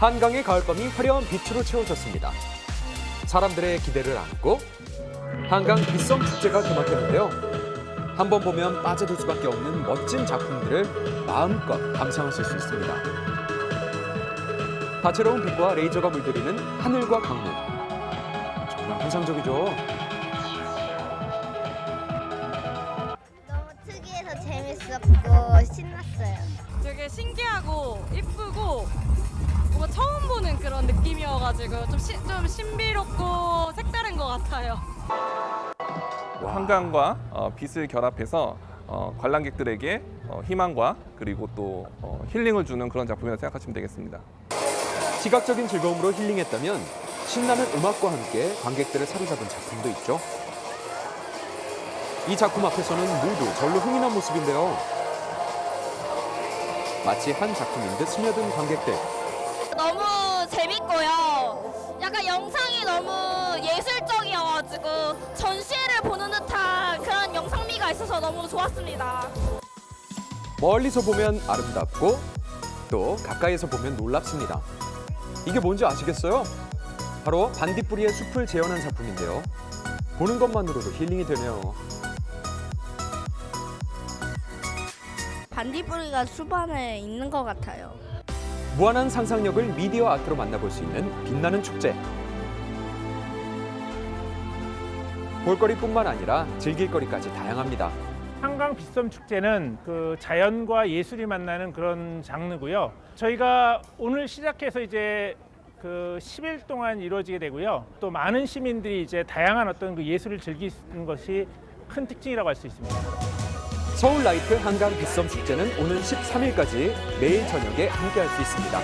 한강의 가을밤이 화려한 빛으로 채워졌습니다. 사람들의 기대를 안고 한강 빛섬 축제가 개막했는데요. 한번 보면 빠져들 수밖에 없는 멋진 작품들을 마음껏 감상하실 수 있습니다. 다채로운 빛과 레이저가 물들이는 하늘과 강물. 정말 환상적이죠. 너무 특이해서 재밌었고 신났어요. 되게 신기하고 이쁘고 그런 느낌이어가지고 좀, 시- 좀 신비롭고 색다른 것 같아요. 한강과 어, 빛을 결합해서 어, 관람객들에게 어, 희망과 그리고 또 어, 힐링을 주는 그런 작품이라고 생각하시면 되겠습니다. 시각적인 즐거움으로 힐링했다면 신나는 음악과 함께 관객들을 사로잡은 작품도 있죠. 이 작품 앞에서는 모두 절로 흥이 난 모습인데요. 마치 한 작품인 듯 스며든 관객들. 재밌고요. 약간 영상이 너무 예술적이어가지고 전시회를 보는 듯한 그런 영상미가 있어서 너무 좋았습니다. 멀리서 보면 아름답고 또 가까이에서 보면 놀랍습니다. 이게 뭔지 아시겠어요? 바로 반딧불이의 숲을 재현한 작품인데요. 보는 것만으로도 힐링이 되네요. 반딧불이가 숲 안에 있는 것 같아요. 무한한 상상력을 미디어 아트로 만나볼 수 있는 빛나는 축제. 볼거리뿐만 아니라 즐길거리까지 다양합니다. 한강 빗섬 축제는 그 자연과 예술이 만나는 그런 장르고요. 저희가 오늘 시작해서 이제 그 10일 동안 이루어지게 되고요. 또 많은 시민들이 이제 다양한 어떤 그 예술을 즐기는 것이 큰 특징이라고 할 수 있습니다. 서울 라이트 한강 빗섬 축제는 오는 13일까지 매일 저녁에 함께할 수 있습니다.